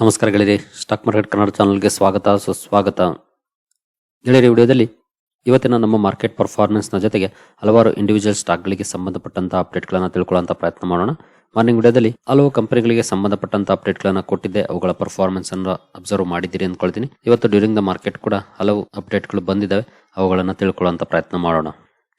ನಮಸ್ಕಾರ ಗೆಳೆಯರಿ, stock market Kannada ಚಾನಲ್ಗೆ ಸ್ವಾಗತ, ಸುಸ್ವಾಗತ. ಗೆಳೆಯರಿ ವಿಡಿಯೋದಲ್ಲಿ ಇವತ್ತಿನ ನಮ್ಮ ಮಾರ್ಕೆಟ್ ಪರ್ಫಾರ್ಮೆನ್ಸ್ನ ಜೊತೆಗೆ ಹಲವಾರು ಇಂಡಿವಿಜುವಲ್ ಸ್ಟಾಕ್ಗಳಿಗೆ ಸಂಬಂಧಪಟ್ಟಂತಹ ಅಪ್ಡೇಟ್ಗಳನ್ನು ತಿಳ್ಕೊಳ್ಳುವಂತ ಪ್ರಯತ್ನ ಮಾಡೋಣ. ಮಾರ್ನಿಂಗ್ ವಿಡಿಯೋದಲ್ಲಿ ಹಲವು ಕಂಪನಿಗಳಿಗೆ ಸಂಬಂಧಪಟ್ಟಂತ ಅಪ್ಡೇಟ್ಗಳನ್ನು ಕೊಟ್ಟಿದ್ದೆ, ಅವುಗಳ ಪರ್ಫಾರ್ಮೆನ್ಸ್ ಅನ್ನು ಅಬ್ಸರ್ವ್ ಮಾಡಿದ್ದೀರಿ ಅಂದ್ಕೊಳ್ತೀನಿ. ಇವತ್ತು ಡ್ಯೂರಿಂಗ್ ದ ಮಾರ್ಕೆಟ್ ಕೂಡ ಹಲವು ಅಪ್ಡೇಟ್ಗಳು ಬಂದಿದ್ದಾವೆ ಅವುಗಳನ್ನು ತಿಳ್ಕೊಳ್ಳುವಂತ ಪ್ರಯತ್ನ ಮಾಡೋಣ.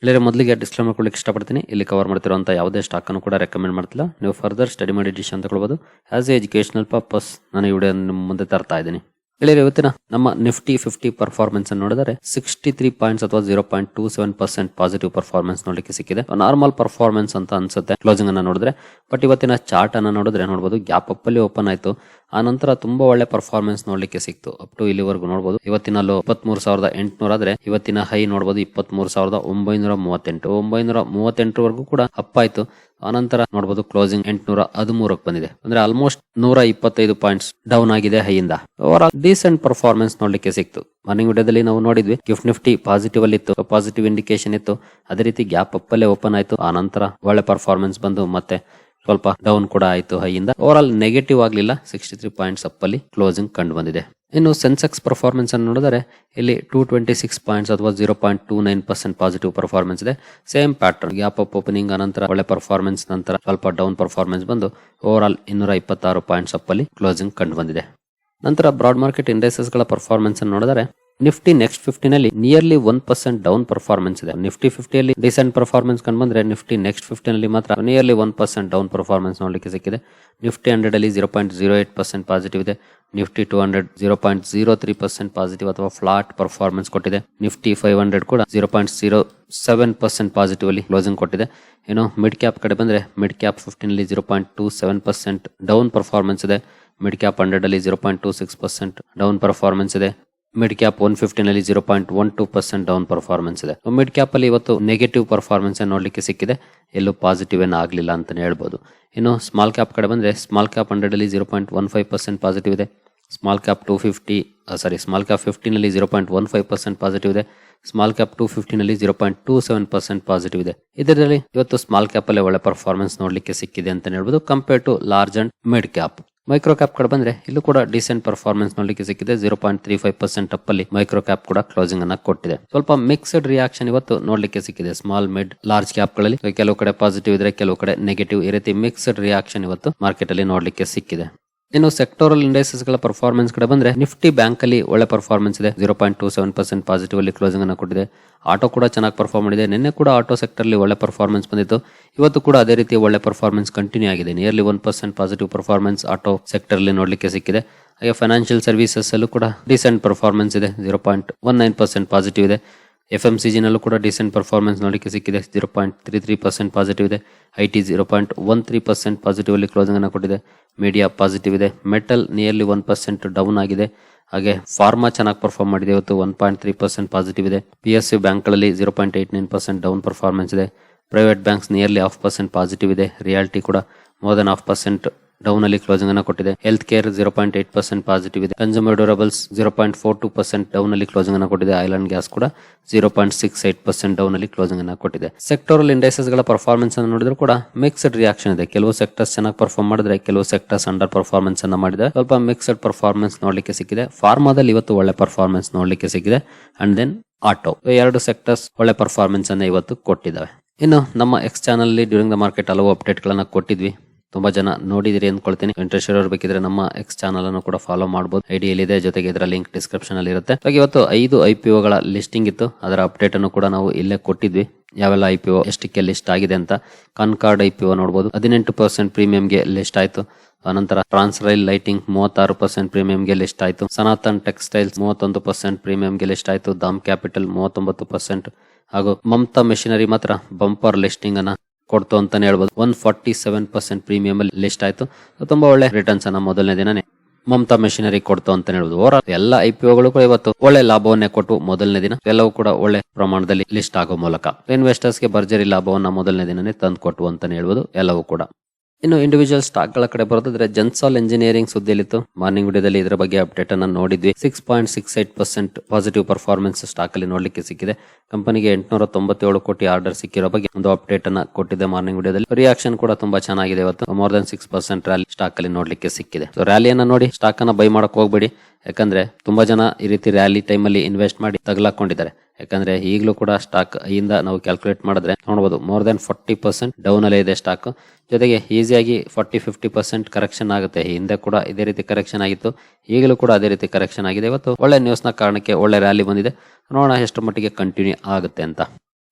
ಇಲ್ಲರೆ ಮೊದಲಿಗೆ ಡಿಸ್ಕ್ಲೇಮರ್ ಕೊಡ್ಲಿಕ್ಕೆ ಇಷ್ಟಪಡ್ತೀನಿ. ಇಲ್ಲಿ ಕವರ್ ಮಾಡ್ತಿರುವಂಥ ಯಾವುದೇ ಸ್ಟಾಕ್ ಅನ್ನು ಕೂಡ ರೆಕಮೆಂಡ್ ಮಾಡ್ತಿಲ್ಲ. ನೀವು ಫರ್ದರ್ ಸ್ಟಡಿ ಮಾಡಿ ಡಿಶ್ ಅಂತ ಕೊಡ್ಬೋದು. ಆಸ್ ಎ ಎಜುಕೇಶನಲ್ ಪರ್ಪಸ್ ನಾನು ಈ ವಿಡಿಯೋ ನಿಮ್ಮ ಮುಂದೆ ತರ್ತಾ ಇದ್ದೀನಿ. ಗೆಳೆಯರೆ ಇವತ್ತಿನ ನಮ್ಮ ನಿಫ್ಟಿ ಫಿಫ್ಟಿ ಪರ್ಫಾರ್ಮೆನ್ಸ್ ಅನ್ನು ನೋಡಿದರೆ ಸಿಕ್ಸ್ಟಿ ತ್ರೀ ಪಾಯಿಂಟ್ಸ್ ಅಥವಾ zero point two seven percent positive performance ನೋಡಲಿಕ್ಕೆ ಸಿಕ್ಕಿದೆ. ನಾರ್ಮಲ್ ಪರ್ಫಾರ್ಮೆನ್ಸ್ ಅಂತ ಅನ್ಸುತ್ತೆ ಕ್ಲೋಸಿಂಗ್ ಅನ್ನ ನೋಡಿದ್ರೆ. ಬಟ್ ಇವತ್ತಿನ ಚಾರ್ಟ್ ಅನ್ನ ನೋಡಿದ್ರೆ ನೋಡಬಹುದು ಗ್ಯಾಪ್ ಅಪ್ ಅಲ್ಲಿ ಓಪನ್ ಆಯ್ತು. ಆ ನಂತರ ತುಂಬಾ ಒಳ್ಳೆ ಪರ್ಫಾರ್ಮೆನ್ಸ್ ನೋಡ್ಲಿಕ್ಕೆ ಸಿಕ್ತು. ಅಪ್ ಟು ಇಲ್ಲಿವರೆಗೂ ನೋಡಬಹುದು ಇವತ್ತಿನ ಲೋ ಇಪ್ಪತ್ಮೂರು ಸಾವಿರದ ಎಂಟುನೂರ ಆದ್ರೆ ಇವತ್ತಿನ ಹೈ ನೋಡಬಹುದು ಇಪ್ಪತ್ಮೂರು ಸಾವಿರದ ಒಂಬೈನೂರ ಮೂವತ್ತೆಂಟು. ಒಂಬೈನೂರ ಮೂವತ್ತೆಂಟರವರೆಗೂ ಕೂಡ ಅಪ್ ಆಯ್ತು. ಆನಂತರ ನೋಡಬಹುದು ಕ್ಲೋಸಿಂಗ್ ಎಂಟುನೂರ ಹದಿಮೂರಕ್ಕೆ ಬಂದಿದೆ. ಅಂದ್ರೆ ಆಲ್ಮೋಸ್ಟ್ ನೂರ ಇಪ್ಪತ್ತೈದು ಪಾಯಿಂಟ್ಸ್ ಡೌನ್ ಆಗಿದೆ ಹೈಯಿಂದ. ಆಲ್ ಡೀಸೆಂಟ್ ಪರ್ಫಾರ್ಮೆನ್ಸ್ ನೋಡ್ಲಿಕ್ಕೆ ಸಿಕ್ತು. ಮಾರ್ನಿಂಗ್ ವಿಡಿಯೋದಲ್ಲಿ ನಾವು ನೋಡಿದ್ವಿ ಗಿಫ್ಟ್ ನಿಫ್ಟಿ ಪಾಸಿಟಿವ್ ಅಲ್ಲಿ ಇತ್ತು ಪಾಸಿಟಿವ್ ಇಂಡಿಕೇಶನ್ ಇತ್ತು. ಅದೇ ರೀತಿ ಗ್ಯಾಪ್ ಅಪ್ ಅಲ್ಲೇ ಓಪನ್ ಆಯ್ತು. ಆ ನಂತರ ಒಳ್ಳೆ ಪರ್ಫಾರ್ಮೆನ್ಸ್ ಬಂದು ಮತ್ತೆ ಸ್ವಲ್ಪ ಡೌನ್ ಕೂಡ ಆಯ್ತು ಹೈಯಿಂದ. ಓವರ್ ಆಲ್ ನೆಗೆಟಿವ್ ಆಗಲಿಲ್ಲ. ಸಿಕ್ಸ್ಟಿ ತ್ರೀ ಪಾಯಿಂಟ್ಸ್ ಅಪ್ ಅಲ್ಲಿ ಕ್ಲೋಸಿಂಗ್ ಕಂಡು ಬಂದಿದೆ. ಇನ್ನು ಸೆನ್ಸೆಕ್ಸ್ ಪರ್ಫಾರ್ಮೆನ್ಸ್ ಅನ್ನು ನೋಡಿದರೆ ಇಲ್ಲಿ ಟೂ ಟ್ವೆಂಟಿ ಸಿಕ್ಸ್ ಪಾಯಿಂಟ್ಸ್ ಅಥವಾ zero point two nine percent positive performance ಇದೆ. Same pattern gap up opening ಅನಂತರ ಒಳ್ಳೆ ಪರ್ಫಾರ್ಮೆನ್ಸ್ ನಂತರ ಸ್ವಲ್ಪ ಡೌನ್ ಪರ್ಫಾರ್ಮೆನ್ಸ್ ಬಂದು ಓವರ್ ಆಲ್ ಇನ್ನೂರ ಇಪ್ಪತ್ತಾರು ಪಾಯಿಂಟ್ಸ್ ಅಪ್ ಅಲ್ಲಿ ಕ್ಲೋಸಿಂಗ್ ಕಂಡು ಬಂದಿದೆ. ನಂತರ ಬ್ರಾಡ್ ಮಾರ್ಕೆಟ್ ಇಂಡೆಕ್ಸಸ್ಗಳ ಪರ್ಫಾರ್ಮೆನ್ಸ್ ಅನ್ನು ನೋಡಿದರೆ Nifty next ಫಿಫ್ಟಿನಲ್ಲಿ nearly one percent down performance ಇದೆ. ನಿಫ್ಟಿ ಫಿಫ್ಟಿಯಲ್ಲಿ ಡಿಸೆಂಟ್ ಪರ್ಫಾರ್ಮೆನ್ಸ್ ಕಂಡು ಬಂದ್ರೆ ನಿಫ್ಟಿ ನೆಕ್ಸ್ಟ್ ಫಿಫ್ಟಿನಲ್ಲಿ ಮಾತ್ರ nearly one percent down performance ನೋಡಲಿಕ್ಕೆ ಸಿಕ್ಕಿದೆ. ನಿಫ್ಟಿ ಹಂಡ್ರೆಡ್ ಅಲ್ಲಿ zero point zero eight percent positive ಇದೆ. Nifty two hundred zero point zero three percent positive ಅಥವಾ ಫ್ಲಾಟ್ ಪರ್ಫಾರ್ಮೆನ್ಸ್ ಕೊಟ್ಟಿದೆ. ನಿಫ್ಟಿ ಫೈವ್ ಹಂಡ್ರೆಡ್ ಕೂಡ zero point zero seven percent positive ಅಲ್ಲಿ closing ಕೊಟ್ಟಿದೆ. ಏನೋ ಮಿಡ್ ಕ್ಯಾಪ್ ಕಡೆ ಬಂದ್ರೆ ಮಿಡ್ ಕ್ಯಾಪ್ ಫಿಫ್ಟೀನ್ ಅಲ್ಲಿ zero point two seven percent down performance ಇದೆ. ಮಿಡ್ ಕ್ಯಾಪ್ ಹಂಡ್ರೆಡ್ ಅಲ್ಲಿ zero point two six percent down performance ಇದೆ. Mid cap one ಫಿಫ್ಟಿನಲ್ಲಿ zero point one two percent down performance ಇದೆ. Mid cap ಅಲ್ಲಿ ಇವತ್ತು negative performance ನೋಡಲಿಕ್ಕೆ ಸಿಕ್ಕಿದೆ. ಎಲ್ಲೂ positive ಏನು ಆಗಲಿಲ್ಲ ಅಂತ ಹೇಳ್ಬೋದು. ಇನ್ನು ಸ್ಮಾಲ್ ಕ್ಯಾಪ್ ಕಡೆ ಬಂದರೆ ಸ್ಮಾಲ್ ಕ್ಯಾಪ್ ಹಂಡ್ರೆಡ್ ಅಲ್ಲಿ zero point one five percent positive ಇದೆ. Small cap two fifty sorry small cap ಫಿಫ್ಟಿನಲ್ಲಿ zero point one five percent positive ಇದೆ. Small cap two ಫಿಫ್ಟಿನಲ್ಲಿ zero point two seven percent positive ಇದೆ. ಇದರಲ್ಲಿ ಇವತ್ತು small cap ಅಲ್ಲೇ ಒಳ್ಳೆ performance ನೋಡಲಿಕ್ಕೆ ಸಿಕ್ಕಿದೆ ಅಂತ ಹೇಳ್ಬೋದು. Compare to large and mid cap micro cap ಕಡೆ ಬಂದ್ರೆ ಇಲ್ಲೂ ಕೂಡ ಡಿಸೆಂಟ್ ಪರ್ಫಾರ್ಮೆನ್ಸ್ ನೋಡ್ಲಿಕ್ಕೆ ಸಿಕ್ಕಿದೆ. Zero point three five percent up ಅಲ್ಲಿ ಮೈಕ್ರೋ ಕ್ಯಾಪ್ ಕೂಡ ಕ್ಲೋಸಿಂಗ್ ಅನ್ನ ಕೊಟ್ಟಿದೆ. ಸ್ವಲ್ಪ ಮಿಕ್ಸ್ಡ್ ರಿಯಾಕ್ಷನ್ ಇವತ್ತು ನೋಡ್ಲಿಕ್ಕೆ ಸಿಕ್ಕಿದೆ. ಸ್ಮಾಲ್ ಮಿಡ್ ಲಾರ್ಜ್ ಕ್ಯಾಪ್ಗಳಲ್ಲಿ. ಕೆಲವು ಕಡೆ ಪಾಸಿಟಿವ್ ಇದ್ರೆ, ಕೆಲವು ಕಡೆ ನೆಗೆಟಿವ್ ಈ ರೀತಿ ಮಿಕ್ಸ್ಡ್ ರಿಯಾಕ್ಷನ್ ಇವತ್ತು ಮಾರ್ಕೆಟ್ ಅಲ್ಲಿ ನೋಡ್ಲಿಕ್ಕೆ ಸಿಕ್ಕಿದೆ. ಇನ್ನು ಸೆಕ್ಟೋರಲ್ ಇಂಡೈಸಸ್ಗಳ ಪರ್ಫಾರ್ಮೆನ್ಸ್ ಕಡೆ ಬಂದ್ರೆ ನಿಫ್ಟಿ ಬ್ಯಾಂಕ್ ಅಲ್ಲಿ ಒಳ್ಳೆ ಪರ್ಫಾರ್ಮೆನ್ಸ್ ಇದೆ. Zero point two seven percent positive ಅಲ್ಲಿ ಕ್ಲೋಸಿಂಗ್ ಅನ್ನು ಕೊಟ್ಟಿದೆ. ಆಟೋ ಕೂಡ ಚೆನ್ನಾಗಿ ಪರ್ಫಾರ್ಮ್ ಮಾಡಿದೆ. ನಿನ್ನೆ ಕೂಡ ಆಟೋ ಸೆಕ್ಟರ್ ಅಲ್ಲಿ ಒಳ್ಳೆ ಪರ್ಫಾರ್ಮೆನ್ಸ್ ಬಂದಿತ್ತು. ಇವತ್ತು ಕೂಡ ಅದೇ ರೀತಿ ಒಳ್ಳೆ ಪರ್ಫಾರ್ಮೆನ್ಸ್ ಕಂಟಿನ್ಯೂ ಆಗಿದೆ. Nearly one percent positive performance auto sector ಅಲ್ಲಿ ನೋಡ್ಲಿಕ್ಕೆ ಸಿಕ್ಕಿದೆ. ಹಾಗೆ ಫೈನಾನ್ಷಿಯಲ್ ಸರ್ವಿಸಸ್ ಅಲ್ಲೂ ಕೂಡ ರೀಸೆಂಟ್ ಪರ್ಫಾರ್ಮೆನ್ಸ್ ಇದೆ. Zero point one nine percent positive ಇದೆ. ಎಫ್ ಎಂ ಸಿ ಜಿನಲ್ಲೂ ಕೂಡ ಡಿಸೆಂಟ್ ಪರ್ಫಾರ್ಮೆನ್ಸ್ ನೋಡಲಿಕ್ಕೆ ಸಿಕ್ಕಿದೆ zero point three three percent positive ಇದೆ I T zero point one three percent positive ಅಲ್ಲಿ ಕ್ಲೋಸಿಂಗ್ ಅನ್ನು ಕೊಟ್ಟಿದೆ ಮೀಡಿಯಾ ಪಾಸಿಟಿವ್ ಇದೆ metal nearly one percent down ಆಗಿದೆ ಹಾಗೆ ಫಾರ್ಮಾ ಚೆನ್ನಾಗಿ ಪರ್ಫಾರ್ಮ್ ಮಾಡಿದೆ ಇವತ್ತು one point three percent positive ಇದೆ ಪಿ ಎಸ್ ಯು ಬ್ಯಾಂಕ್ಗಳಲ್ಲಿ zero point eight nine percent down performance ಇದೆ private banks nearly half percent positive ಇದೆ ರಿಯಾಲಿಟಿ ಕೂಡ more than half percent down ಅಲ್ಲಿ ಕ್ಲೋಸಿಂಗ್ ಅನ್ನು ಕೊಟ್ಟಿದೆ. Health care zero point eight percent positive ಇದೆ. Consumer durables zero point four two percent down ಅಲ್ಲಿ closing ಅನ್ನು ಕೊಟ್ಟಿದೆ. ಐಲ್ಯಾಂಡ್ ಗ್ಯಾಸ್ ಕೂಡ zero point six eight percent down ಅಲ್ಲಿ ಕ್ಲೋಸಿಂಗ್ ಅನ್ನು ಕೊಟ್ಟಿದೆ. ಸೆಕ್ಟೋರಲ್ ಇಂಡೈಸಸ್ಗಳ ಪರ್ಫಾರ್ಮೆನ್ಸ್ ಅನ್ನು ನೋಡಿದ್ರು ಕೂಡ ಮಿಕ್ಸ್ಡ್ ರಿಯಾಕ್ಷನ್ ಇದೆ. ಕೆಲವು ಸೆಕ್ಟರ್ಸ್ ಚೆನ್ನಾಗಿ ಪರ್ಫಾರ್ಮ್ ಮಾಡಿದ್ರೆ ಕೆಲವು ಸೆಕ್ಟರ್ಸ್ ಅಂಡರ್ ಪರ್ಫಾರ್ಮೆನ್ಸ್ ಅನ್ನ ಮಾಡಿದೆ. ಸ್ವಲ್ಪ ಮಿಕ್ಸ್ಡ್ ಪರ್ಫಾರ್ಮೆನ್ಸ್ ನೋಡಲಿಕ್ಕೆ ಸಿಕ್ಕಿದೆ. ಫಾರ್ಮಾದಲ್ಲಿ ಇವತ್ತು ಒಳ್ಳೆ ಪರ್ಫಾರ್ಮೆನ್ಸ್ ನೋಡಲಿಕ್ಕೆ ಸಿಕ್ಕಿದೆ. ಅಂಡ್ ದೆನ್ ಆಟೋ ಎರಡು ಸೆಕ್ಟರ್ಸ್ ಒಳ್ಳೆ ಪರ್ಫಾರ್ಮೆನ್ಸ್ ಅನ್ನ ಇವತ್ತು ಕೊಟ್ಟಿದ್ದಾವೆ. ಇನ್ನು ನಮ್ಮ X channel during the market ಹಲವು ಅಪ್ಡೇಟ್ ಗಳನ್ನ ಕೊಟ್ಟಿದ್ವಿ. ತುಂಬಾ ಜನ ನೋಡಿದಿರಿ ಅಂದ್ಕೊಳ್ತೀನಿ ಇಂಟ್ರೆಸ್ಟ್ ಇರೋರು ಬೇಕಿದ್ರೆ ನಮ್ಮ ಎಕ್ಸ್ ಚಾನಲ್ ಅನ್ನು ಕೂಡ ಫಾಲೋ ಮಾಡಬಹುದು ಐಡಿಯಲ್ಲಿ ಇದೆ ಜೊತೆಗೆ ಇದರ ಲಿಂಕ್ ಡಿಸ್ಕ್ರಿಪ್ಷನ್ ಅಲ್ಲಿ ಇರುತ್ತೆ. ಇವತ್ತು ಐದು ಐ ಪಿ ಗಳ ಲಿಸ್ಟಿಂಗ್ ಇತ್ತು. ಅದರ ಅಪ್ಡೇಟ್ ಅನ್ನು ಕೂಡ ನಾವು ಇಲ್ಲೇ ಕೊಟ್ಟಿದ್ವಿ. ಯಾವೆಲ್ಲ ಐ ಪಿ ಒ ಎಷ್ಟಕ್ಕೆ ಲಿಸ್ಟ್ ಆಗಿದೆ ಅಂತ ಕನ್ಕಾರ್ಡ್ ಐ ಪಿ ಒ ನೋಡಬಹುದು ಹದಿನೆಂಟು ಪರ್ಸೆಂಟ್ ಪ್ರೀಮಿಯಂಗೆ ಲಿಸ್ಟ್ ಆಯ್ತು. ಅನಂತರ ಟ್ರಾನ್ಸ್ರೈಲ್ ಲೈಟಿಂಗ್ ಮೂವತ್ತಾರು ಪರ್ಸೆಂಟ್ ಪ್ರೀಮಿಯಂಗೆ ಲಿಸ್ಟ್ ಆಯ್ತು. ಸನಾತನ್ ಟೆಕ್ಸ್ಟೈಲ್ಸ್ ಮೂವತ್ತೊಂದು ಪರ್ಸೆಂಟ್ ಪ್ರೀಮಿಯಂಗೆ ಲಿಸ್ಟ್ ಆಯ್ತು. ದಾಮ್ ಕ್ಯಾಪಿಟಲ್ ಮೂವತ್ತೊಂಬತ್ತು ಪರ್ಸೆಂಟ್ ಹಾಗೂ ಮಮತಾ ಮೆಷಿನರಿ ಮಾತ್ರ ಬಂಪರ್ ಲಿಸ್ಟಿಂಗ್ ಅನ್ನ ಕೊಡ್ತು ಅಂತಾನೆ ಹೇಳ್ಬೋದು. One forty seven percent premium ಅಲ್ಲಿ ಲಿಸ್ಟ್ ಆಯ್ತು. ತುಂಬಾ ಒಳ್ಳೆ ರಿಟರ್ನ್ಸ್ ಅನ್ನ ಮೊದಲನೇ ದಿನನೇ ಮಮತಾ ಮೆಷಿನರಿ ಕೊಡ್ತು ಅಂತ ಹೇಳ್ಬೋದು. ಓವರ್ ಎಲ್ಲ ಐ ಪಿ ಒಗಳು ಕೂಡ ಇವತ್ತು ಒಳ್ಳೆ ಲಾಭವನ್ನೇ ಕೊಟ್ಟು ಮೊದಲನೇ ದಿನ ಎಲ್ಲವೂ ಕೂಡ ಒಳ್ಳೆ ಪ್ರಮಾಣದಲ್ಲಿ ಲಿಸ್ಟ್ ಆಗೋ ಮೂಲಕ. ಇನ್ವೆಸ್ಟರ್ಸ್ಗೆ ಭರ್ಜರಿ ಲಾಭವನ್ನ ಮೊದಲನೇ ದಿನನೇ ತಂದು ಕೊಟ್ಟು ಅಂತಾನೆ ಹೇಳ್ಬೋದು. ಎಲ್ಲವೂ ಕೂಡ. ಇನ್ನು ಇಂಡಿವಿಜುವಲ್ ಸ್ಟಾಕ್ಗಳ ಕಡೆ ಬರೋದಾದ್ರೆ ಜನ್ಸಾಲ್ ಇಂಜಿನಿಯರಿಂಗ್ ಸುದ್ದಿಲಿತ್ತು ಮಾರ್ನಿಂಗ್ ವಿಡಿಯೋದಲ್ಲಿ ಇದರ ಬಗ್ಗೆ ಅಪ್ಡೇಟ್ ಅನ್ನ ನೋಡಿದ್ವಿ. Six point six eight percent positive performance stock ಅಲ್ಲಿ ನೋಡ್ಲಿಕ್ಕೆ ಸಿಕ್ಕಿದೆ. ಕಂಪನಿಗೆ ಎಂಟುನೂರ ತೊಂಬತ್ತೇಳು ಕೋಟಿ ಆರ್ಡರ್ ಸಿಕ್ಕಿರೋ ಬಗ್ಗೆ ಒಂದು ಅಪ್ಡೇಟ್ ಅನ್ನ ಕೊಟ್ಟಿದೆ ಮಾರ್ನಿಂಗ್ ವಿಡಿಯೋದಲ್ಲಿ ರಿಯಾಕ್ಷನ್ ಕೂಡ ತುಂಬಾ ಚೆನ್ನಾಗಿದೆ ಇವತ್ತು. More than six percent rally stock ಅಲ್ಲಿ ನೋಡ್ಲಿಕ್ಕೆ ಸಿಕ್ಕಿದೆ. ಸೊ ರ್ಯಾಲಿಯನ್ನ ನೋಡಿ ಸ್ಟಾಕ್ ಅನ್ನ ಬೈ ಮಾಡಕ್ ಹೋಗ್ಬೇಡಿ. ಯಾಕಂದ್ರೆ ತುಂಬಾ ಜನ ಈ ರೀತಿ ರ್ಯಾಲಿ ಟೈಮ್ ಅಲ್ಲಿ ಇನ್ವೆಸ್ಟ್ ಮಾಡಿ ತಗಲಾಕೊಂಡಿದ್ದಾರೆ. ಯಾಕಂದ್ರೆ ಈಗಲೂ ಕೂಡ ಸ್ಟಾಕ್ ಇಂದ ನಾವು ಕ್ಯಾಲ್ಕುಲೇಟ್ ಮಾಡಿದ್ರೆ ನೋಡಬಹುದು more than forty percent down ಅಲ್ಲೇ ಇದೆ ಸ್ಟಾಕ್ ಜೊತೆಗೆ ಈಸಿಯಾಗಿ ಫಾರ್ಟಿ ಫಿಫ್ಟಿ ಪರ್ಸೆಂಟ್ ಕರೆಕ್ಷನ್ ಆಗುತ್ತೆ. ಹಿಂದೆ ಕೂಡ ಇದೇ ರೀತಿ ಕರೆಕ್ಷನ್ ಆಗಿತ್ತು. ಈಗಲೂ ಕೂಡ ಅದೇ ರೀತಿ ಕರೆಕ್ಷನ್ ಆಗಿದೆ. ಇವತ್ತು ಒಳ್ಳೆ ನ್ಯೂಸ್ನ ಕಾರಣಕ್ಕೆ ಒಳ್ಳೆ ರ್ಯಾಲಿ ಬಂದಿದೆ. ನೋಡೋಣ ಎಷ್ಟು ಮಟ್ಟಿಗೆ ಕಂಟಿನ್ಯೂ ಆಗುತ್ತೆ ಅಂತ.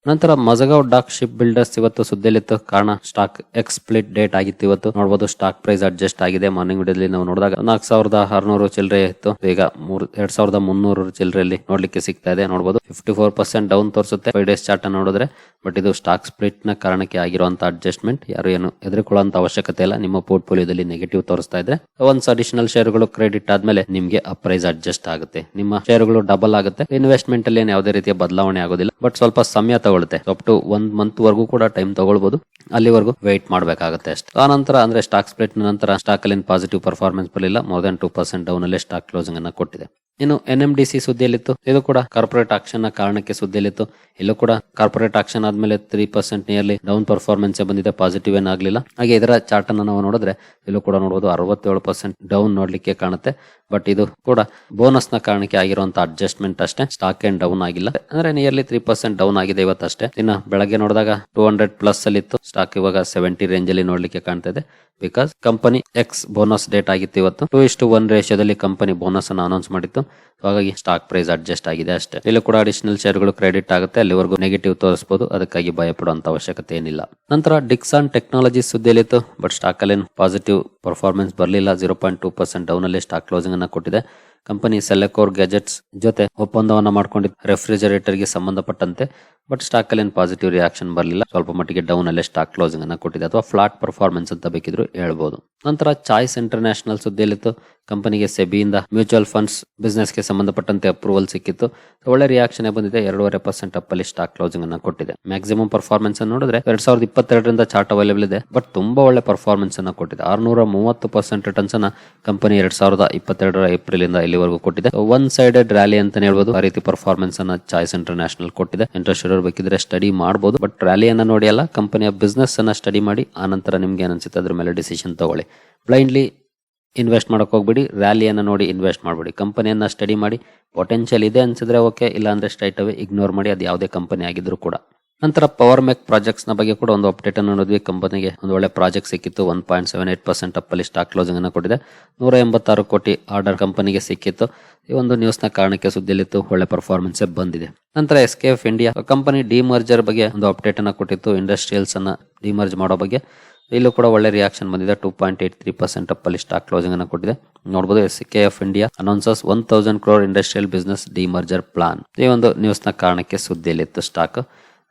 ನಂತರ ಮಜಗಾವ್ ಡಾಕ್ ಶಿಪ್ ಬಿಲ್ಡರ್ಸ್ ಇವತ್ತು ಸುದ್ದಿಯಲ್ಲಿತ್ತು ಕಾರಣ, ಸ್ಟಾಕ್ ಎಕ್ಸ್ಪ್ಲಿಟ್ ಡೇಟ್ ಆಗಿತ್ತು ಇವತ್ತು. ನೋಡಬಹುದು ಸ್ಟಾಕ್ ಪ್ರೈಸ್ ಅಡ್ಜಸ್ಟ್ ಆಗಿದೆ. ಮಾರ್ನಿಂಗ್ ವಿಡಿಯೋದಲ್ಲಿ ನಾವು ನೋಡಿದಾಗ ನಾಲ್ಕು ಸಾವಿರದ ಆರ್ನೂರು ಚಿಲ್ಲರೆ ಇತ್ತು. ಈಗ ಮೂರ್, ಎರಡ್ ಸಾವಿರದ ಮುನ್ನೂರು ಚಿಲ್ಲರೆಯಲ್ಲಿ ನೋಡ್ಲಿಕ್ಕೆ ಸಿಗ್ತಾ ಇದೆ. ನೋಡಬಹುದು ಫಿಫ್ಟಿ ಫೋರ್ ಪರ್ಸೆಂಟ್ ಡೌನ್ ತೋರಿಸುತ್ತೆ. ಫೈವ್ ಡೇಸ್ ಚಾರ್ಟ್ ನೋಡಿದ್ರೆ, ಬಟ್ ಇದು ಸ್ಟಾಕ್ ಸ್ಪ್ಲಿಟ್ನ ಕಾರಣಕ್ಕೆ ಆಗಿರುವಂತಹ ಅಡ್ಜಸ್ಟ್ಮೆಂಟ್. ಯಾರು ಏನು ಎದುರುಕೊಳ್ಳುವಂತ ಅವಶ್ಯಕತೆ ಇಲ್ಲ. ನಿಮ್ಮ ಪೋರ್ಟ್ಫೋಲಿಯೋದಲ್ಲಿ ನೆಗೆಟಿವ್ ತೋರಿಸ್ತಾ ಇದ್ರೆ ಒಂದ್ ಅಡಿಷನಲ್ ಶೇರ್ಗಳು ಕ್ರೆಡಿಟ್ ಆದ್ಮೇಲೆ ನಿಮ್ಗೆ ಆ ಪ್ರೈಸ್ ಅಡ್ಜಸ್ಟ್ ಆಗುತ್ತೆ. ನಿಮ್ಮ ಶೇರ್ಗಳು ಡಬಲ್ ಆಗುತ್ತೆ. ಇನ್ವೆಸ್ಟ್ಮೆಂಟ್ ಅಲ್ಲಿ ಏನು ಯಾವುದೇ ರೀತಿಯ ಬದಲಾವಣೆ ಆಗೋದಿಲ್ಲ. ಬಟ್ ಸ್ವಲ್ಪ ಸಮಯ ತಗೊಳುತ್ತೆ ಅಪ್ ಟು ಒಂದ್ ಮಂತ್ ವರೆಗೂ ಕೂಡ ಟೈಮ್ ತಗೊಳ್ಬಹುದು ಅಲ್ಲಿವರೆಗೂ ವೆಯ್ಟ್ ಮಾಡಬೇಕಾಗುತ್ತೆ ಅಷ್ಟೇ. ಆ ನಂತರ ಅಂದ್ರೆ ಸ್ಟಾಕ್ ಸ್ಪ್ಲಿಟ್ ನಂತರ ಸ್ಟಾಕ್ ಅಲ್ಲಿ ಪಾಸಿಟಿವ್ ಪರ್ಫಾರ್ಮೆನ್ಸ್ ಬರಲಿಲ್ಲ. More than two percent down ಅಲ್ಲಿ ಸ್ಟಾಕ್ ಕ್ಲೋಸಿಂಗ್ ಅನ್ನ ಕೊಟ್ಟಿದೆ. ಇನ್ನು ಎನ್ ಎಂ ಡಿ ಸಿ ಸುದ್ದಿಯಲ್ಲಿತ್ತು? ಇದು ಕೂಡ ಕಾರ್ಪೊರೇಟ್ ಆಕ್ಷನ್ನ ಕಾರಣಕ್ಕೆ ಸುದ್ದಿಯಲ್ಲಿತ್ತು. ಇಲ್ಲೂ ಕೂಡ ಕಾರ್ಪೊರೇಟ್ ಆಕ್ಷನ್ ಆದ್ಮೇಲೆ three percent nearly down performance ಬಂದಿದೆ. ಪಾಸಿಟಿವ್ ಏನಾಗಲಿಲ್ಲ ಹಾಗೆ ಇದರ ಚಾರ್ಟ್ ಅನ್ನು ನಾವು ನೋಡಿದ್ರೆ ಇಲ್ಲೂ ಕೂಡ ನೋಡಬಹುದು ಅರವತ್ತೇಳು ಪರ್ಸೆಂಟ್ ಡೌನ್ ನೋಡ್ಲಿಕ್ಕೆ ಕಾಣುತ್ತೆ. ಬಟ್ ಇದು ಕೂಡ ಬೋನಸ್ನ ಕಾರಣಕ್ಕೆ ಆಗಿರುವಂತ ಅಡ್ಜಸ್ಟ್ಮೆಂಟ್ ಅಷ್ಟೇ. ಸ್ಟಾಕ್ ಏನ್ ಡೌನ್ ಆಗಿಲ್ಲ. ಅಂದ್ರೆ ನಿಯರ್ಲಿ ತ್ರೀ ಪರ್ಸೆಂಟ್ ಡೌನ್ ಆಗಿದೆ ಇವತ್ತಷ್ಟೇ. ಇನ್ನು ಬೆಳಗ್ಗೆ ನೋಡಿದಾಗ ಟೂ ಹಂಡ್ರೆಡ್ ಪ್ಲಸ್ ಅಲ್ಲಿ ಇತ್ತು. ಸ್ಟಾಕ್ ಇವಾಗ ಸೆವೆಂಟಿ ರೇಂಜ್ ಅಲ್ಲಿ ನೋಡ್ಲಿಕ್ಕೆ ಕಾಣ್ತಾ ಇದೆ. Because company ex bonus date ಆಗಿತ್ತು ಇವತ್ತು. ಟೂ ಇಷ್ಟು ಒನ್ ರೇಷಿಯೋದಲ್ಲಿ ಕಂಪನಿ ಬೋನಸ್ ಅನ್ನು ಅನೌನ್ಸ್ ಮಾಡಿತ್ತು. ಹಾಗಾಗಿ ಸ್ಟಾಕ್ ಪ್ರೈಸ್ ಅಡ್ಜಸ್ಟ್ ಆಗಿದೆ ಅಷ್ಟೇ. ಇಲ್ಲಿ ಕೂಡ ಅಡಿಷನಲ್ ಶೇರ್ಗಳು ಕ್ರೆಡಿಟ್ ಆಗುತ್ತೆ, ಅಲ್ಲಿವರೆಗೂ ನೆಗೆಟಿವ್ ತೋರಿಸಬಹುದು ಅದಕ್ಕಾಗಿ ಭಯಪಡುವಂತ ಅವಶ್ಯಕತೆ ಏನಿಲ್ಲ. ನಂತರ ಡಿಕ್ಸಾನ್ ಟೆಕ್ನಾಲಜಿ ಸುದ್ದಿಯಲ್ಲಿತ್ತು ಬಟ್ ಸ್ಟಾಕ್ ಅಲ್ಲಿ ಪಾಸಿಟಿವ್ ಪರ್ಫಾರ್ಮೆನ್ಸ್ ಬರಲಿಲ್ಲ. Zero point two percent down ಅಲ್ಲಿ ಸ್ಟಾಕ್ ಕ್ಲೋಸಿಂಗ್ ಅನ್ನ ಕೊಟ್ಟಿದೆ. ಕಂಪನಿ ಸೆಲೆಕೋರ್ ಗ್ಯಾಜೆಟ್ಸ್ ಜೊತೆ ಒಪ್ಪಂದವನ್ನ ರೆಫ್ರಿಜರೇಟರ್ಗೆ ಸಂಬಂಧಪಟ್ಟಂತೆ ಬಟ್ ಸ್ಟಾಕ್ ಅಲ್ಲಿ ಪಾಸಿಟಿವ್ ರಿಯಾಕ್ಷನ್ ಬರಲಿಲ್ಲ. ಸ್ವಲ್ಪ ಮಟ್ಟಿಗೆ ಡೌನ್ ಅಲ್ಲೇ ಸ್ಟಾಕ್ ಕ್ಲೋಸಿಂಗ್ ಅನ್ನ ಕೊಟ್ಟಿದೆ. ಅಥವಾ ಫ್ಲಾಟ್ ಪರ್ಫಾರ್ಮೆನ್ಸ್ ಅಂತ ಬೇಕಿದ್ರು ಹೇಳ್ಬೋದು. ನಂತರ ಚಾಯ್ಸ್ ಇಂಟರ್ನ್ಯಾಷನಲ್ ಸುದ್ದಿಯಲ್ಲಿತ್ತು. ಕಂಪನಿಗೆ ಸೆಬಿಯಿಂದ ಮ್ಯೂಚುವಲ್ ಫಂಡ್ಸ್ ಬಿಸ್ನೆಸ್ಗೆ ಸಂಬಂಧಪಟ್ಟಂತೆ ಅಪ್ರೂವಲ್ ಸಿಕ್ಕಿತ್ತು. ಒಳ್ಳೆ ರಿಯಾಕ್ಷನ್ ಬಂದಿದೆ. ಎರಡೂವರೆ ಪರ್ಸೆಂಟ್ ಅಪ್ ಅಲ್ಲಿ ಸ್ಟಾಕ್ ಕ್ಲೋಸಿಂಗ್ ಅನ್ನ ಕೊಟ್ಟಿದೆ. ಮ್ಯಾಕ್ಸಿಮಮ್ ಪರ್ಫಾರ್ಮೆನ್ಸ್ ಅನ್ನು ನೋಡಿದ್ರೆ ಎರಡ್ ಸಾವಿರದ ಇಪ್ಪತ್ತೆರಡರಿಂದ ಚಾರ್ಟ್ ಅವೈಲೇಬಲ್ ಇದೆ. ಬಟ್ ತುಂಬಾ ಒಳ್ಳೆ ಪರ್ಫಾರ್ಮೆನ್ಸ್ ಅನ್ನ ಕೊಟ್ಟಿದೆ. ಆರ್ನೂರ ಮೂವತ್ತು ಪರ್ಸೆಂಟ್ ರಿಟರ್ನ್ಸ್ ಅನ್ನ ಕಂಪನಿ ಎರಡ್ ಸಾವಿರದ ಇಪ್ಪತ್ತೆರಡರ ಏಪ್ರಿಲ್ ಇಂದ ಇಲ್ಲಿವರೆಗೂ ಕೊಟ್ಟಿದೆ. ಒನ್ ಸೈಡೆಡ್ ರ್ಯಾಲಿ ಅಂತ ಹೇಳ್ಬೋದು. ಆ ರೀತಿ ಪರ್ಫಾರ್ಮೆನ್ಸ್ ಅನ್ನ ಚಾಯ್ಸ್ ಇಂಟರ್ನ್ಯಾಷನಲ್ ಕೊಟ್ಟಿದೆ. ಇಂಟ್ರೆಸ್ಟ್ ಇರೋರು ಬೇಕಿದ್ರೆ ಸ್ಟಡಿ ಮಾಡಬಹುದು ಬಟ್ ರ್ಯಾಲಿಯನ್ನ ನೋಡಿ ಅಲ್ಲ ಕಂಪನಿಯ ಬಿಸ್ನೆಸ್ ಅನ್ನ ಸ್ಟಡಿ ಮಾಡಿ, ಆ ನಂತರ ನಿಮ್ಗೆ ಏನ್ ಅನ್ಸುತ್ತೆ ಅದ್ರ ಮೇಲೆ ಡಿಸಿಷನ್ ತಗೊಳ್ಳಿ. ಬ್ಲೈಂಡ್ಲಿ ಇನ್ವೆಸ್ಟ್ ಮಾಡಕ್ ಹೋಗ್ಬಿಡಿ. ರ್ಯಾಲಿಯನ್ನ ನೋಡಿ ಇನ್ವೆಸ್ಟ್ ಮಾಡಬೇಡಿ. ಕಂಪನಿಯನ್ನ ಸ್ಟಡಿ ಮಾಡಿ. ಪೊಟೆನ್ಷಿಯಲ್ ಇದೆ ಅನ್ಸಿದ್ರೆ ಓಕೆ ಇಲ್ಲ ಅಂದ್ರೆ ಸ್ಟ್ರೈಟ್ ಅವೇ ಇಗ್ನೋರ್ ಮಾಡಿ. ಅದು ಯಾವುದೇ ಕಂಪನಿ ಆಗಿದ್ರು ಕೂಡ. ನಂತರ ಪವರ್ ಮೆಕ್ ಪ್ರಾಜೆಕ್ಟ್ಸ್ನ ಬಗ್ಗೆ ಕೂಡ ಒಂದು ಅಪ್ಡೇಟ್ ಅನ್ನು ನೋಡಿದ್ವಿ. ಕಂಪನಿಗೆ ಒಂದು ಒಳ್ಳೆ ಪ್ರಾಜೆಕ್ಟ್ ಸಿಕ್ಕಿತ್ತು. One point seven eight percent ಅಪ್ಪಲ್ಲಿ stock closing ಅನ್ನು ಕೊಟ್ಟಿದೆ. ನೂರ ಎಂಬತ್ತಾರು ಕೋಟಿ ಆರ್ಡರ್ ಕಂಪನಿಗೆ ಸಿಕ್ಕಿತ್ತು. ಈ ಒಂದು ನ್ಯೂಸ್ನ ಕಾರಣಕ್ಕೆ ಸುದ್ದಿಯಲ್ಲಿತ್ತು. ಒಳ್ಳೆ ಪರ್ಫಾರ್ಮೆನ್ಸ್ ಬಂದಿದೆ. ನಂತರ S K F India company demerger ಬಗ್ಗೆ ಒಂದು ಅಪ್ಡೇಟ್ ಅನ್ನು ಕೊಟ್ಟಿತ್ತು. ಇಂಡಸ್ಟ್ರಿಯಲ್ಸ್ ಅನ್ನ ಡಿಮರ್ಜ್ ಮಾಡೋ ಬಗ್ಗೆ. ಇಲ್ಲೂ ಕೂಡ ಒಳ್ಳೆ ರಿಯಾಕ್ಷನ್ ಬಂದಿದೆ. Two point eight three percent ಅಪ್ಪಲ್ಲಿ stock closing ಅನ್ನು ಕೊಟ್ಟಿದೆ. ನೋಡಬಹುದು S K F India announces one thousand crore industrial business demerger plan ಈ ಒಂದು ನ್ಯೂಸ್ನ ಕಾರಣಕ್ಕೆ ಸುದ್ದಿಯಲ್ಲಿತ್ತು ಸ್ಟಾಕ್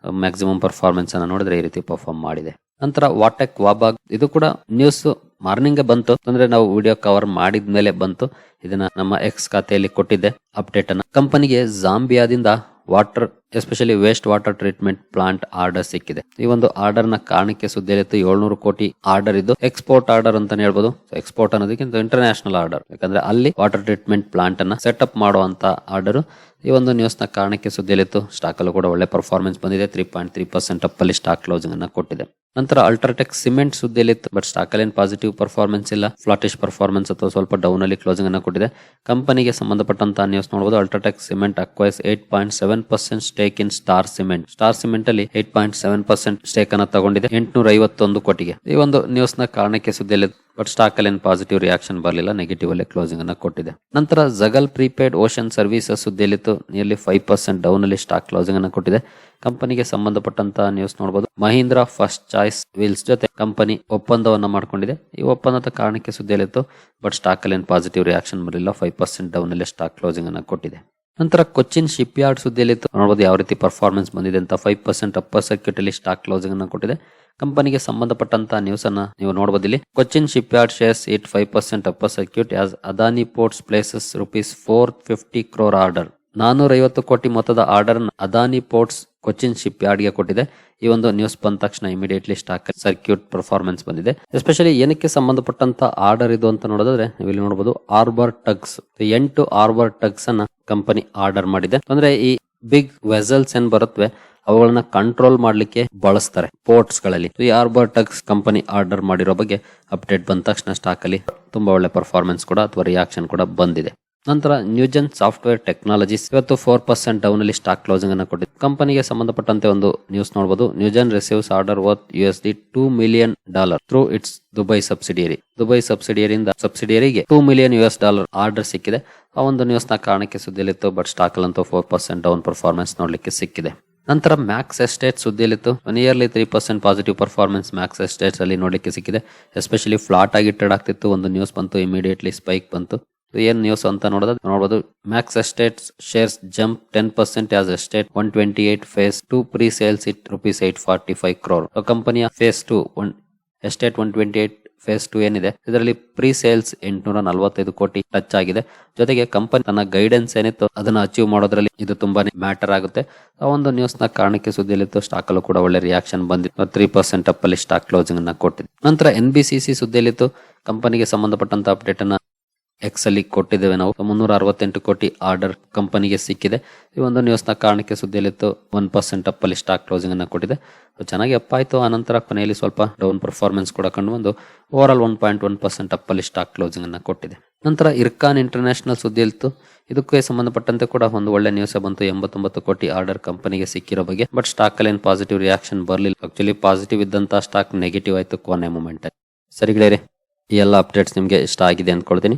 ಮ್ಯಾಕ್ಸಿಮಮ್ ಪರ್ಫಾರ್ಮೆನ್ಸ್ ಅನ್ನ ನೋಡಿದ್ರೆ ಈ ರೀತಿ ಪರ್ಫಾರ್ಮ್ ಮಾಡಿದೆ. ನಂತರ ವಾಟೆಕ್ ವಾಬಾಗ್ ಇದು ಕೂಡ ನ್ಯೂಸ್ ಮಾರ್ನಿಂಗ್ ಬಂತು. ಅಂದ್ರೆ ನಾವು ವಿಡಿಯೋ ಕವರ್ ಮಾಡಿದ್ಮೇಲೆ ಬಂತು. ಇದನ್ನ ನಮ್ಮ ಎಕ್ಸ್ ಖಾತೆಯಲ್ಲಿ ಕೊಟ್ಟಿದ್ದೆ. ಅಪ್ಡೇಟ್ ಅನ್ನ. ಕಂಪನಿಗೆ ಜಾಂಬಿಯಾದಿಂದ water especially waste water treatment plant order ಸಿಕ್ಕಿದೆ. ಈ ಒಂದು ಆರ್ಡರ್ನ ಕಾರಣಕ್ಕೆ ಸುದ್ದಿಯಲ್ಲಿತ್ತು ಏಳ್ನೂರು ಕೋಟಿ ಆರ್ಡರ್ ಇದ್ದು ಎಕ್ಸ್ಪೋರ್ಟ್ ಆರ್ಡರ್ ಅಂತಾನೆ ಹೇಳ್ಬೋದು. ಎಕ್ಸ್ಪೋರ್ಟ್ ಅನ್ನೋದಕ್ಕಿಂತ ಇಂಟರ್ನ್ಯಾಷನಲ್ ಆರ್ಡರ್ ಯಾಕಂದ್ರೆ ಅಲ್ಲಿ ವಾಟರ್ ಟ್ರೀಟ್ಮೆಂಟ್ ಪ್ಲಾಂಟ್ ಅನ್ನ ಸೆಟಪ್ ಮಾಡುವಂತ ಆರ್ಡರ್ ಈ ಒಂದು ನ್ಯೂಸ್ನ ಕಾರಣಕ್ಕೆ ಸುದ್ದಿಯಲ್ಲಿತ್ತು ಸ್ಟಾಕ್ ಅಲ್ಲೂ ಕೂಡ ಒಳ್ಳೆ ಪರ್ಫಾರ್ಮೆನ್ಸ್ ಬಂದಿದೆ. Three point three percent up ಅಲ್ಲಿ ಸ್ಟಾಕ್ ಕ್ಲೋಸಿಂಗ್ ಅನ್ನ ಕೊಟ್ಟಿದೆ. ನಂತರ ಅಲ್ಟ್ರಾಟೆಕ್ ಸಿಮೆಂಟ್ ಸುದ್ದಿಯಲ್ಲಿತ್ತು ಬಟ್ ಸ್ಟಾಕ್ ಅಲ್ಲಿ ಪಾಸಿಟಿವ್ ಪರ್ಫಾರ್ಮೆನ್ಸ್ ಇಲ್ಲ. ಫ್ಲಾಟಿಶ್ ಪರ್ಫಾರ್ಮೆನ್ಸ್ ಅಥವಾ ಸ್ವಲ್ಪ ಡೌನ್ ಅಲ್ಲಿ ಕ್ಲೋಸಿಂಗ್ ಅನ್ನ ಕೊಟ್ಟಿದೆ. ಕಂಪನಿಗೆ ಸಂಬಂಧಪಟ್ಟಂತ ನ್ಯೂಸ್ ನೋಡಬಹುದು UltraTech cement acquires eight point seven percent stake in star cement star cement ಅಲ್ಲಿ eight point seven percent stake ಅನ್ನ ತಗೊಂಡಿದೆ. ಎಂಟುನೂರ ಐವತ್ತೊಂದು ಕೋಟಿಗೆ. ಈ ಒಂದು ನ್ಯೂಸ್ನ ಕಾರಣಕ್ಕೆ ಸುದ್ದಿಯಲ್ಲಿ ಬಟ್ ಸ್ಟಾಕ್ ಅಲ್ಲಿ ಪಾಸಿಟಿವ್ ರಿಯಾಕ್ಷನ್ ಬರಲಿಲ್ಲ ನೆಗೆಟಿವ್ ಅಲ್ಲಿ ಕ್ಲೋಸಿಂಗ್ ಅನ್ನ ಕೊಟ್ಟಿದೆ. ನಂತರ ಜಗಲ್ ಪ್ರೀಪೇಡ್ ಓಷನ್ ಸರ್ವಿಸಸ್ ಸುದ್ದಿಯಲ್ಲಿತ್ತು ನಿಯರ್ಲಿ ಫೈವ್ ಪರ್ಸೆಂಟ್ ಡೌನ್ ಅಲ್ಲಿ ಸ್ಟಾಕ್ ಕ್ಲೋಸಿಂಗ್ ಅನ್ನ ಕೊಟ್ಟಿದೆ. ಕಂಪನಿಗೆ ಸಂಬಂಧಪಟ್ಟಂತ ನ್ಯೂಸ್ ನೋಡಬಹುದು ಮಹೀಂದ್ರ ಫಸ್ಟ್ ಚಾಯ್ಸ್ ವೀಲ್ಸ್ ಜೊತೆ ಕಂಪನಿ ಒಪ್ಪಂದವನ್ನ ಮಾಡ್ಕೊಂಡಿದೆ. ಈ ಒಪ್ಪಂದದ ಕಾರಣಕ್ಕೆ ಸುದ್ದಿಯಲ್ಲಿತ್ತು ಬಟ್ ಸ್ಟಾಕ್ ಅಲ್ಲಿ ಪಾಸಿಟಿವ್ ರಿಯಾಕ್ಷನ್ ಬರಲಿಲ್ಲ ಫೈವ್ ಪರ್ಸೆಂಟ್ ಡೌನ್ ಅಲ್ಲಿ ಸ್ಟಾಕ್ ಕ್ಲೋಸಿಂಗ್ ಅನ್ನ ಕೊಟ್ಟಿದೆ. ನಂತರ ಕೊಚ್ಚಿನ್ ಶಿಪ್ ಯಾರ್ಡ್ ಸುದ್ದಿಯಲ್ಲಿ ನೋಡಬಹುದು ಯಾವ ರೀತಿ ಪರ್ಫಾರ್ಮೆನ್ಸ್ ಬಂದಿದೆ ಅಂತ ಫೈವ್ ಪರ್ಸೆಂಟ್ ಅಪ್ಪರ್ ಸರ್ಕ್ಯೂಟ್ ಅಲ್ಲಿ ಸ್ಟಾಕ್ ಕ್ಲೋಸಿಂಗ್ ಅನ್ನು ಕೊಟ್ಟಿದೆ. ಕಂಪನಿಗೆ ಸಂಬಂಧಪಟ್ಟಂತ ನ್ಯೂಸ್ ಅನ್ನ ನೀವು ನೋಡಬಹುದು ಇಲ್ಲಿ. Cochin shipyard shares at five percent upper circuit as Adani ports places rupees four fifty crore order ನಾನೂರ ಐವತ್ತು ಕೋಟಿ ಮೊತ್ತದ ಆರ್ಡರ್ ಅದಾನಿ ಪೋರ್ಟ್ಸ್ ಕೊಚ್ಚಿನ್ ಶಿಪ್ ಯಾರ್ಡ್ಗೆ ಕೊಟ್ಟಿದೆ. ಈ ಒಂದು ನ್ಯೂಸ್ ಬಂದ ತಕ್ಷಣ ಇಮಿಡಿಯೇಟ್ಲಿ ಸ್ಟಾಕ್ ಸರ್ಕ್ಯೂಟ್ ಪರ್ಫಾರ್ಮೆನ್ಸ್ ಬಂದಿದೆ. ಎಸ್ಪೆಷಲಿ ಏನಕ್ಕೆ ಸಂಬಂಧಪಟ್ಟಂತ ಆರ್ಡರ್ ಇದು ಅಂತ ನೋಡೋದಾದ್ರೆ, ನೀವು ಇಲ್ಲಿ ನೋಡಬಹುದು ಆರ್ಬರ್ ಟಗ್ಸ್ ಎಂಟು ಆರ್ಬರ್ ಟಗ್ಸ್ ಅನ್ನ ಕಂಪನಿ ಆರ್ಡರ್ ಮಾಡಿದೆ. ಅಂದ್ರೆ ಈ ಬಿಗ್ ವೆಸಲ್ಸ್ ಏನ್ ಬರುತ್ತವೆ ಅವುಗಳನ್ನ ಕಂಟ್ರೋಲ್ ಮಾಡ್ಲಿಕ್ಕೆ ಬಳಸ್ತಾರೆ ಪೋರ್ಟ್ಸ್ಗಳಲ್ಲಿ ಈ ಆರ್ಬರ್ ಟಗ್ಸ್ ಕಂಪನಿ ಆರ್ಡರ್ ಮಾಡಿರೋ ಬಗ್ಗೆ ಅಪ್ಡೇಟ್ ಬಂದ ತಕ್ಷಣ ಸ್ಟಾಕ್ ಅಲ್ಲಿ ತುಂಬಾ ಒಳ್ಳೆ ಪರ್ಫಾರ್ಮೆನ್ಸ್ ಕೂಡ ಅಥವಾ ರಿಯಾಕ್ಷನ್ ಕೂಡ ಬಂದಿದೆ. ನಂತರ ನ್ಯೂಜನ್ ಸಾಫ್ಟ್ವೇರ್ ಟೆಕ್ನಾಲಜೀಸ್ ಇವತ್ತು ಫೋರ್ ಪರ್ಸೆಂಟ್ ಡೌನ್ ಅಲ್ಲಿ ಸ್ಟಾಕ್ ಕ್ಲೋಸಿಂಗ್ ಅನ್ನು ಕೊಟ್ಟಿದೆ. ಕಂಪನಿಗೆ ಸಂಬಂಧಪಟ್ಟಂತೆ ಒಂದು ನ್ಯೂಸ್ ನೋಡಬಹುದು Newgen receives order worth U S D two million dollar through its Dubai subsidiary Dubai ಸಬ್ಸಿಡಿಯರಿಂದ ಸಬ್ಸಿಡಿಯರಿಗೆ two million U S dollar order ಸಿಕ್ಕಿದೆ. ಆ ಒಂದು ನ್ಯೂಸ್ನ ಕಾರಣಕ್ಕೆ ಸುದ್ದಿಯಲ್ಲಿತ್ತು ಬಟ್ ಸ್ಟಾಕ್ ಅಲ್ಲಂತೂ ಫೋರ್ ಪರ್ಸೆಂಟ್ ಡೌನ್ ಪರ್ಫಾರ್ಮೆನ್ಸ್ ನೋಡಲಿಕ್ಕೆ ಸಿಕ್ಕಿದೆ. ನಂತರ Max estate ಸುದ್ದಿಯಲ್ಲಿತ್ತು. One nearly three percent positive performance Max estates ಅಲ್ಲಿ ನೋಡಲಿಕ್ಕೆ ಸಿಕ್ಕಿದೆ. ಎಸ್ಪೆಷಲಿ ಫ್ಲಾಟ್ ಆಗಿ ಟ್ರೇಡ್ ಆಗ್ತಿತ್ತು. ಒಂದು ನ್ಯೂಸ್ ಬಂತು ಇಮಿಡಿಯೇಟ್ಲಿ ಸ್ಪೈಕ್ ಬಂತು. ಏನ್ ನ್ಯೂಸ್ ಅಂತ ನೋಡೋದು ನೋಡಬಹುದು Max Estates shares jump ten percent as estate one twenty eight phase two pre sales hit rupees at forty five crore ಕಂಪನಿಯ phase two one estate one twenty eight phase two ಏನಿದೆ, ಇದರಲ್ಲಿ pre sales ಎಂಟುನೂರ ನಲವತ್ತೈದು ಕೋಟಿ touch ಆಗಿದೆ. ಜೊತೆಗೆ company ತನ್ನ guidance ಏನಿತ್ತು ಅದನ್ನ ಅಚೀವ್ ಮಾಡೋದ್ರಲ್ಲಿ ಇದು ತುಂಬಾನೇ ಮ್ಯಾಟರ್ ಆಗುತ್ತೆ. ಆ ಒಂದು ನ್ಯೂಸ್ನ ಕಾರಣಕ್ಕೆ ಸುದ್ದಿಯಲ್ಲಿತ್ತು ಸ್ಟಾಕ್ ಅಲ್ಲೂ ಕೂಡ ಒಳ್ಳೆ ರಿಯಾಕ್ಷನ್ ಬಂದಿತ್ತು. ತ್ರೀ ಪರ್ಸೆಂಟ್ ಅಪ್ ಅಲ್ಲಿ ಸ್ಟಾಕ್ ಕ್ಲೋಸಿಂಗ್ ಅನ್ನ ಕೊಟ್ಟಿದೆ ನಂತರ ಎನ್ ಬಿ ಸಿ ಸಿ ಸುದ್ದಿಯಲ್ಲಿತ್ತು ಕಂಪನಿಗೆ ಸಂಬಂಧಪಟ್ಟಂತ ಅಪ್ಡೇಟ್ ಅನ್ನ ಎಕ್ಸ್ ಅಲ್ಲಿ ಕೊಟ್ಟಿದ್ದೇವೆ ನಾವು. ಮುನ್ನೂರ ಅರವತ್ತೆಂಟು ಕೋಟಿ ಆರ್ಡರ್ ಕಂಪನಿಗೆ ಸಿಕ್ಕಿದೆ. ಈ ಒಂದು ನ್ಯೂಸ್ನ ಕಾರಣಕ್ಕೆ ಸುದ್ದಿಯಲ್ಲಿತ್ತು ಒನ್ ಪರ್ಸೆಂಟ್ ಅಪ್ ಅಲ್ಲಿ ಸ್ಟಾಕ್ ಕ್ಲೋಸಿಂಗ್ ಅನ್ನ ಕೊಟ್ಟಿದೆ. ಚೆನ್ನಾಗಿ ಅಪ್ ಆಯ್ತು. ಆನಂತರ ಕೊನೆಯಲ್ಲಿ ಸ್ವಲ್ಪ ಡೌನ್ ಪರ್ಫಾರ್ಮೆನ್ಸ್ ಕೂಡ ಕಂಡು ಬಂದು overall one point one percent up ಅಲ್ಲಿ ಸ್ಟಾಕ್ ಕ್ಲೋಸಿಂಗ್ ಅನ್ನ ಕೊಟ್ಟಿದೆ. ನಂತರ ಇರ್ಕಾನ್ ಇಂಟರ್ನ್ಯಾಷನಲ್ ಸುದ್ದಿಯಲ್ಲಿತ್ತು. ಇದಕ್ಕೆ ಸಂಬಂಧಪಟ್ಟಂತೆ ಕೂಡ ಒಂದು ಒಳ್ಳೆ ನ್ಯೂಸ್ ಬಂತು. ಎಂಬತ್ತೊಂಬತ್ತು ಕೋಟಿ ಆರ್ಡರ್ ಕಂಪನಿಗೆ ಸಿಕ್ಕಿರೋ ಬಗ್ಗೆ. ಬಟ್ ಸ್ಟಾಕ್ ಅಲ್ಲಿ ಏನು ಪಾಸಿಟಿವ್ ರಿಯಾಕ್ಷನ್ ಬರಲಿಲ್ಲ. ಆಕ್ಚುಲಿ ಪಾಸಿಟಿವ್ ಇದ್ದಂತಹ ಸ್ಟಾಕ್ ನೆಗೆಟಿವ್ ಆಯ್ತು ಕೊನೆ ಮೂಮೆಂಟ್ ಸರಿ ಗೆಳೆಯರೆ, ಈ ಎಲ್ಲ ಅಪ್ಡೇಟ್ಸ್ ನಿಮಗೆ ಇಷ್ಟ ಆಗಿದೆ ಅಂದ್ಕೊಳ್ತೀನಿ.